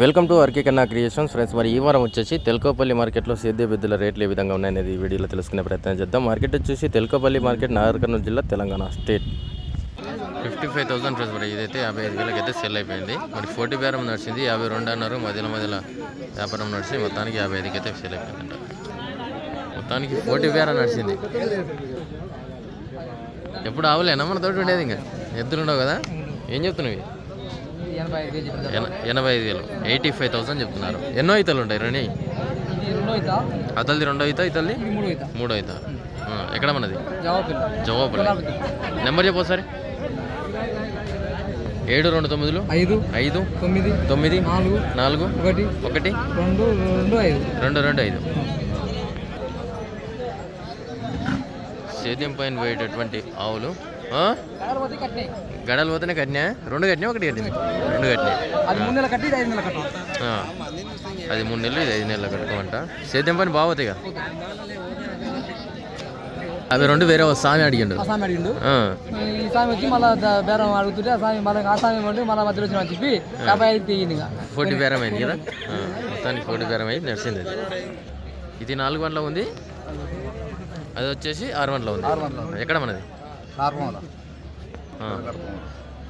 Welcome to RK Kanna creations. Friends మరి ఈ వారం వచ్చేసి తెలకోపల్లి మార్కెట్లో సేద్య బిద్దుల రేట్లు ఏ విధంగా ఉన్నాయనేది ఈ వీడియోలో తెలుసుకునే ప్రయత్నం చేద్దాం. మార్కెట్ వచ్చేసి తెలకోపల్లి మార్కెట్ నాగర్ కర్నూలు జిల్లా Telangana state. Fifty five thousand friends మరి ఇదైతే యాభై ఐదు వేలకి అయితే సెల్ అయిపోయింది. మరి ఫోర్టీ బేరం నడిచింది యాభై రెండు అన్నారు మధ్యలో మధ్యలో వ్యాపారం నడిచి మొత్తానికి యాభై ఐదుకి అయితే సెల్ అయిపోయిందంట. మొత్తానికి ఫోర్టీ బేరం నడిచింది. ఎప్పుడు ఆవులేనా? మన తోటి ఉండేది ఇంకా. ఎద్దులు ఉండవు కదా? ఏం చెప్తున్నావు ఎనభై ఐదు వేలు ఎయిటీ ఫైవ్ థౌసండ్ చెప్తున్నారు. ఎన్నో అవుతాలు ఉంటాయి అవుతా అతల్ది రెండో అవుతా ఇతల్ది మూడో ఆ, ఎక్కడ మనది? జవాబు జవాబుపల్లి. నెంబర్ చెప్పు ఒకసారి. ఏడు రెండు తొమ్మిదిలు? ఐదు ఐదు తొమ్మిది తొమ్మిది నాలుగు నాలుగు ఒకటి ఒకటి రెండు రెండు ఐదు. రెండు రెండు ఐదు. సేద్యం పైన పోయేటటువంటి ఆవులు గడలు పోతేనే కట్టినా? రెండు కట్టినా ఒకటి కట్టింది రెండు కట్టినా. అది మూడు నెలలు కట్టి ఇది ఐదు నెలలు కట్టుకోమంట. సేద్యం పని బాగుతాయి అవి రెండు వేరే స్వామి అడిగిండు. స్వామి అడిగిండు. ఈ స్వామి వచ్చి మళ్ళీ బేరం అడుగుతుంటే ఆ స్వామి మళ్ళీ ఆ స్వామి ఇవ్వండి మళ్ళీ మధ్యలో వచ్చిన చెప్పి యాభై ఐదు ఇంకా. ఫోర్టీ బేరం అయింది కదా? మొత్తానికి ఫోర్టీ బేరం అయింది నడిచింది అది. ఇది నాలుగు గంటల ఉంది. అది వచ్చేసి ఆరు గంటల ఉంది. ఎక్కడ మనది? నార్మల్.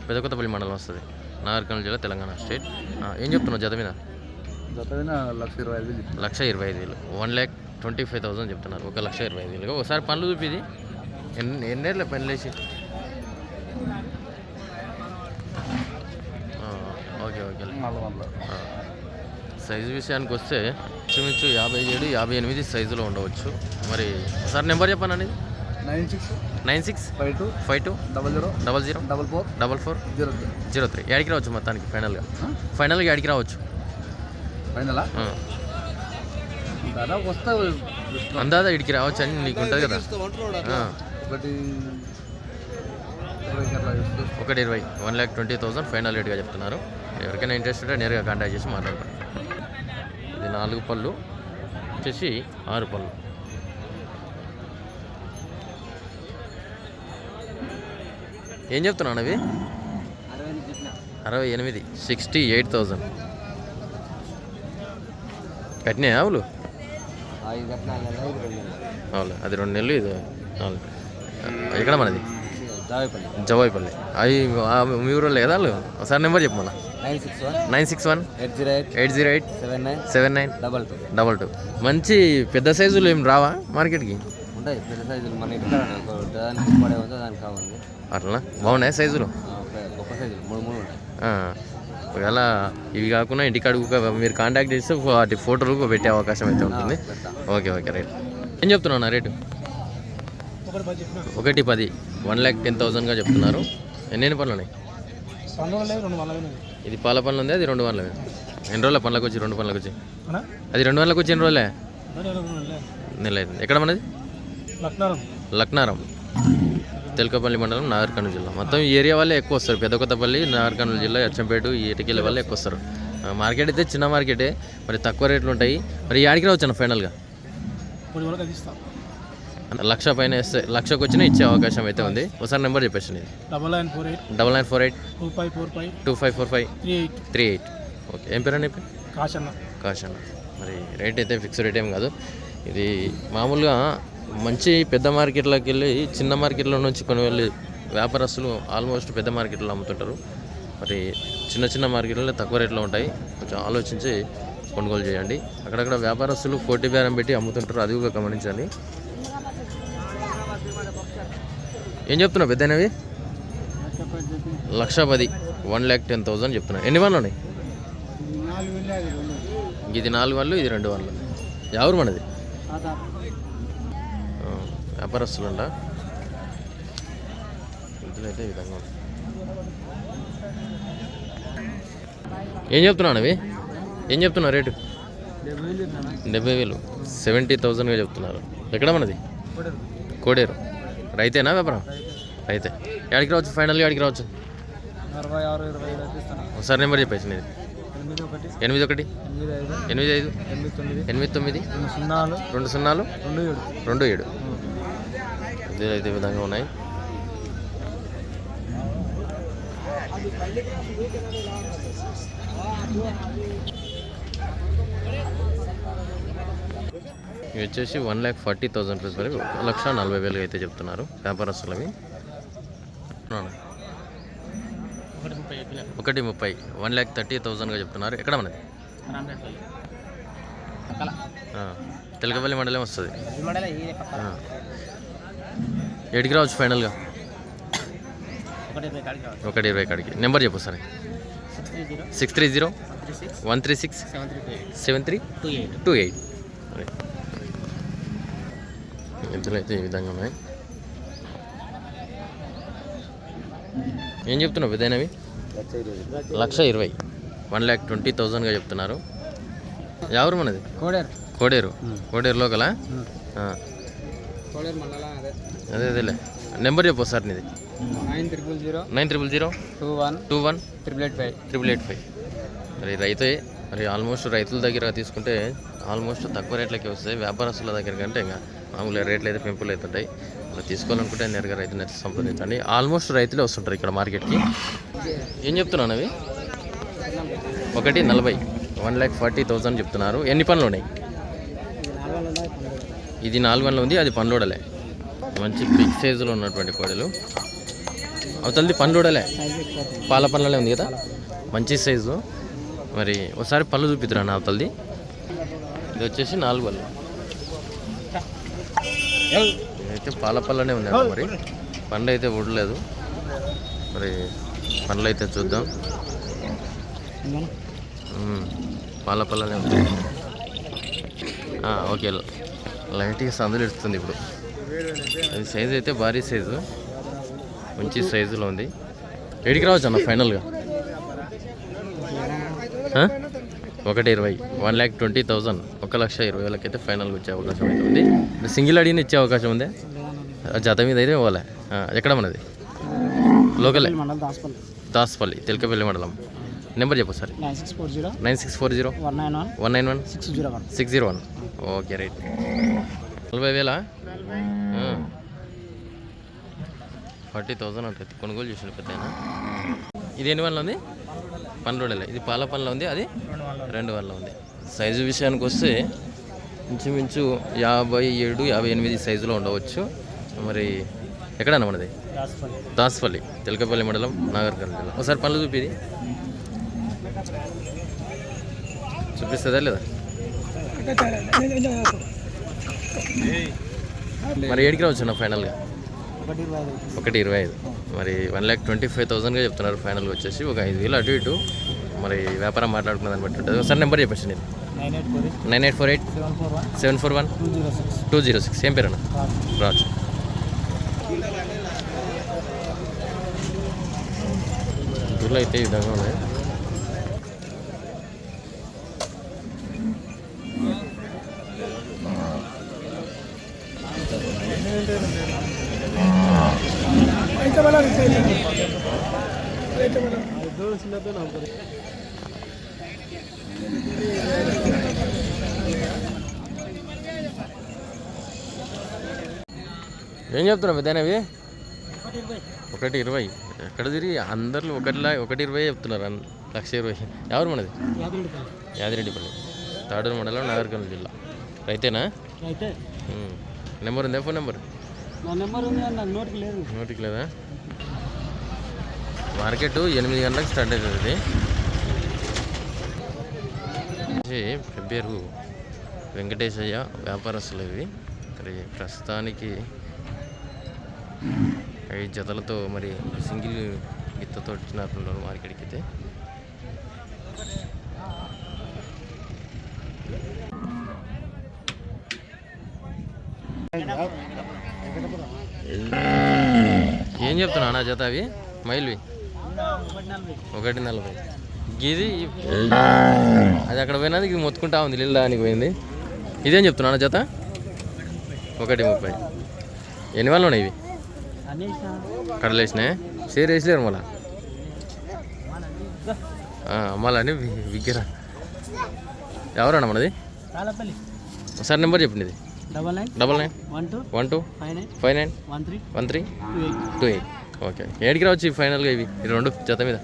పెదకొత్తపల్లి మండలం వస్తుంది. నాగర్కర్నూలు జిల్లా తెలంగాణ స్టేట్. ఏం చెప్తున్నావు జత మీద? లక్ష ఇరవై ఐదు లక్ష ఇరవై ఐదు వేలు. One lakh twenty five thousand చెప్తున్నారు. ఒక లక్ష ఇరవై ఐదు వేలు ఒకసారి పనులు చూపిది ఎన్ని ఎన్నేళ్ళ పనులు వేసి ఓకే ఓకే. సైజు విషయానికి వస్తే ఇంచుమించు యాభై ఏడు యాభై ఎనిమిది సైజులో ఉండవచ్చు. మరి సార్ నెంబర్ చెప్పానండి nine six nine six five two five two double zero double zero double four double four zero zero three. ఏడికి రావచ్చు మొత్తానికి ఫైనల్గా? ఫైనల్గా ఏడికి రావచ్చు? ఫైనలా. దాదాపు వస్తా అందాదా ఇడికి రావచ్చు అని నీకు ఉంటుంది కదా. ఒకటి ఒకటి ఇరవై. One lakh twenty thousand final రేట్గా చెప్తున్నారు. ఎవరికైనా ఇంట్రెస్ట్ ఉంటే నేరుగా కాంటాక్ట్ చేసి మాట్లాడతారు ఇది నాలుగు పళ్ళు వచ్చేసి ఆరు పళ్ళు. ఏం చెప్తున్నాను అవి అరవై ఎనిమిది సిక్స్టీ ఎయిట్ థౌజండ్. కట్టినాయి ఆవులు అవును అది రెండు నెలలు ఇది. నాలుగు ఎక్కడ మనది? జవాయిపల్లి. అవి మీ ఊరు లేదా వాళ్ళు? ఒకసారి నెంబర్ చెప్పు మళ్ళా. Nine six one. Nine six one eight zero eight eight zero eight. Seven nine. Seven nine. Double two. Double two. మంచి పెద్ద సైజులు ఏం రావా మార్కెట్కి? ఉంటాయి. పెద్ద సైజులు మన ఇక్కడ దానికి పడే ఉందో దానికి కావాలి. అట్లా బాగున్నాయి సైజులు? గొప్ప సైజులు. మూడు మూడు ఉంటాయి. ఆ. ఒకవేళ ఇవి కాకుండా ఇంటికి అడుగు మీరు కాంటాక్ట్ చేస్తే వాటి ఫోటోలు పెట్టే అవకాశం అయితే ఉంటుంది. Okay okay right. ఏం చెప్తున్నా రేటు? ఒకటి పది. వన్ ల్యాక్ టెన్ థౌసండ్గా చెప్తున్నారు. ఎన్ని పనులు ఉన్నాయి? ఇది పాల పనులు ఉంది అది రెండు పనులు ఎన్ని రోజుల పనులకు వచ్చి రెండు పనులకు వచ్చి? అది రెండు పనులకు వచ్చి ఎన్ని రోజులే? నెల అవుతుంది ఎక్కడ మనది? లక్నారం. తెలకపల్లి మండలం నాగర్కర్నూలు జిల్లా. మొత్తం ఈ ఏరియా వాళ్ళే ఎక్కువ వస్తారు. పెద్దకొత్తపల్లి నాగర్కర్నూలు జిల్లా అచ్చంపేట ఈ ఇటుకెళ్ళే వాళ్ళే ఎక్కువ వస్తారు. మార్కెట్ అయితే చిన్న మార్కెటే మరి తక్కువ రేట్లు ఉంటాయి. మరి యాడికి రావచ్చు ఫైనల్గా? లక్ష పైన ఇస్తే లక్షకు వచ్చినా ఇచ్చే అవకాశం అయితే ఉంది. ఒకసారి నెంబర్ చెప్పేసి నీది double nine four eight. Double nine four eight. Two five four five. Two five four five. Three eight. Three eight. Okay. ఏం పేరు పేరు కాశన్న. కాషన్ మరి రేట్ అయితే ఫిక్స్ రేట్ ఏం కాదు. ఇది మామూలుగా మంచి పెద్ద మార్కెట్లోకి వెళ్ళి చిన్న మార్కెట్లో నుంచి కొన్ని వెళ్ళి వ్యాపారస్తులు ఆల్మోస్ట్ పెద్ద మార్కెట్లో అమ్ముతుంటారు. మరి చిన్న చిన్న మార్కెట్లో తక్కువ రేట్లో ఉంటాయి. కొంచెం ఆలోచించి కొనుగోలు చేయండి. అక్కడక్కడ వ్యాపారస్తులు పోటీ బేరం పెట్టి అమ్ముతుంటారు. అది కూడా గమనించాలి ఏం చెప్తున్నావు పెద్దనవి? లక్ష పది వన్ ల్యాక్ టెన్ థౌసండ్ చెప్తున్నా. ఎన్ని వాళ్ళు ఉన్నాయి? ఇది నాలుగు వాళ్ళు ఇది రెండు వాళ్ళు ఎవరు మనది? వ్యాపారస్తులంట ఇందులో అయితే ఈ విధంగా. ఏం చెప్తున్నాను అవి ఏం చెప్తున్నావు రేటు? డెబ్బై వేలు. సెవెంటీ థౌజండ్గా చెప్తున్నారు. ఎక్కడ మనది? కోడేరు. రైతేనా వ్యాపారం? రైతే. ఎక్కడికి రావచ్చు? ఫైనల్గా ఎక్కడికి రావచ్చు? ఒకసారి నెంబర్ చెప్పేసి నీది ఎనిమిది ఒకటి. ఎనిమిది ఐదు. ఎనిమిది తొమ్మిది. ఎనిమిది తొమ్మిది రెండు సున్నాలు. రెండు సున్నాలు. రెండు ఏడు. ఇదే అయితే విధంగా ఉన్నాయి. ఇవి వచ్చేసి one lakh forty thousand rupees వరకు ఒక లక్ష నలభై వేలు అయితే చెప్తున్నారు వ్యాపారస్తులవి? ఒకటి ముప్పై వన్ ల్యాక్ థర్టీ థౌసండ్గా చెప్తున్నారు. ఎక్కడ మనది? ఆ, తెలకపల్లి మండలం వస్తుంది. ఆ. ఏడికి రావచ్చు ఫైనల్గా. ఒకటి ఇరవై కాడికి నెంబర్ చెప్పు సరే. Six three zero. One three six. Seven three two eight. ఎద్దులు అయితే ఈ విధంగా ఉన్నాయి. ఏం చెప్తున్నావు విధైనవి లక్ష ఇరవై. వన్ ల్యాక్ ట్వంటీ థౌజండ్గా చెప్తున్నారు. ఎవరు మనది? కోడేరు. కోడేరు. కోడేరు లోకలా? ఆ, కోడేరు మళ్ళా అదే. అదే అదేలే. నెంబర్ చెప్పు సార్ నీది. Nine triple zero nine triple zero two one two one triple eight five. Triple eight five. మరి రైతే మరి ఆల్మోస్ట్ రైతుల దగ్గర తీసుకుంటే ఆల్మోస్ట్ తక్కువ రేట్లకి వస్తాయి. వ్యాపారస్తుల దగ్గర కంటే ఇంకా మామూలుగా రేట్లు అయితే పెంపులు అవుతుంటాయి. అలా తీసుకోవాలనుకుంటే నేరుగా రైతుని అయితే సంప్రదించండి. ఆల్మోస్ట్ రైతులే వస్తుంటారు ఇక్కడ మార్కెట్కి. ఏం చెప్తున్నాను అవి ఒకటి నలభై. వన్ ల్యాక్ ఫార్టీ థౌజండ్ చెప్తున్నారు. ఎన్ని పనులు ఉన్నాయి? ఇది నాలుగు వందలు ఉంది అది పనులోడలే మంచి బిగ్ సైజులో ఉన్నటువంటి కోడలు. అవతలది పనులోడలే పాల పనులనే ఉంది కదా? మంచి సైజు మరి ఒకసారి పళ్ళు చూపిద్దురా నా అవతలది. ఇది వచ్చేసి నాలుగు పళ్ళు. ఇదైతే పాల పళ్ళనే ఉంది మరి. పండు అయితే ఊడలేదు. మరి పండ్లు అయితే చూద్దాం. పాల పళ్ళనే ఉంది. ఓకే. లైట్గా సందులు ఇస్తుంది ఇప్పుడు. అది సైజు అయితే భారీ సైజు. మంచి సైజులో ఉంది. ఎడికి రావచ్చు అన్న ఫైనల్గా? ఒకటి ఇరవై. One lakh twenty thousand. ఒక లక్ష ఇరవై వేలకి అయితే ఫైనల్గా వచ్చే అవకాశం అయితే ఉంది. సింగిల్ అడిగిన ఇచ్చే అవకాశం ఉంది? జత మీద అయితే ఇవ్వాలి ఎక్కడ మనది? లోకలే? దాస్పల్లి తెలకపల్లి మండలం. నెంబర్ చెప్పు sir. Nine six four zero nine six four zero one nine one one nine one six zero one. Six zero one. Okay right. నలభై వేలా? ఫార్టీ థౌజండ్ ఉంటుంది కొనుగోలు చేసిన పెద్ద ఇది ఎన్ని వల్ల ఉంది? పన్నెండు ఇది పాల పనులు ఉంది అది? రెండు వల్ల ఉంది. సైజు విషయానికి వస్తే ఇంచుమించు యాభై ఏడు యాభై ఎనిమిది సైజులో ఉండవచ్చు. మరి ఎక్కడన్నా మనది? దాసపల్లి. తెలకపల్లి మండలం నాగర్కల్ జిల్లా ఒకసారి పనులు చూపిది చూపిస్తుందా లేదా? మరి ఏడికి రావచ్చు ఫైనల్గా? ఒకటి ఇరవై ఐదు. మరి వన్ ల్యాక్ ట్వంటీ ఫైవ్ థౌసండ్గా చెప్తున్నారు ఫైనల్గా వచ్చేసి. ఒక ఐదు వేలు అటు ఇటు. మరి వ్యాపారం మాట్లాడుకున్న దాన్ని బట్టి ఉంటుంది. ఒకసారి నెంబర్ చెప్పేసి నేను. Nine eight four eight seven four one two zero six. ఏం పేరు అన్న రాజు. గుడ్లు అయితే ఈ విధంగా ఉన్నాయి ఏం చెప్తున్నావు పెద్దనవి ఒకటి ఇరవై. ఎక్కడ తిరిగి? అందరిలో ఒకటిలా ఒకటి ఇరవై చెప్తున్నారు. లక్ష ఇరవై. ఎవరు మనది? యాదిరెడ్డిపల్లి తాడూరు మండలం నాగర్కర్నూలు జిల్లా. రైతేనా. నెంబర్ ఉందా? Phone number? నోటికి లేదా? మార్కెట్ ఎనిమిది గంటలకు స్టార్ట్ అవుతుంది. ఇది పేరు వెంకటేశయ్య వ్యాపారస్తులు ఇవి. ఇక్కడ ప్రస్తుతానికి ఐదు జతలతో మరి సింగిల్ గిత్తతో వచ్చినట్టున్నారు మార్కెట్కి అయితే. ఏం చెప్తున్నా నా జత అవి? మైల్వి? ఒకటి నలభై. ఇది అది అక్కడ పోయినది ఇది మొత్తుకుంటా ఉంది నీళ్ళు దానికి పోయింది. ఇదేం చెప్తున్నా జత? ఒకటి ముప్పై. ఎన్ని వాళ్ళు ఉన్నాయి ఇవి? కడలేసినాయి షేర్ వేసలేరు మళ్ళా? అమ్మాలని విగ్గిరా. ఎవరన్నా మనది? ఒకసారి నెంబర్ చెప్పండి ఇది. Double nine. Double nine. One two. One two. Five nine. Five nine. One three. One three. Two eight. Two eight. Okay. ఏడికి రావచ్చు ఫైనల్గా ఇవి? ఈ రెండు జత మీద?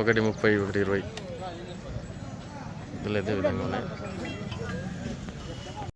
ఒకటి ముప్పై ఒకటి ఇరవై. ఇద్దరు అయితే విధంగా ఉన్నాయి.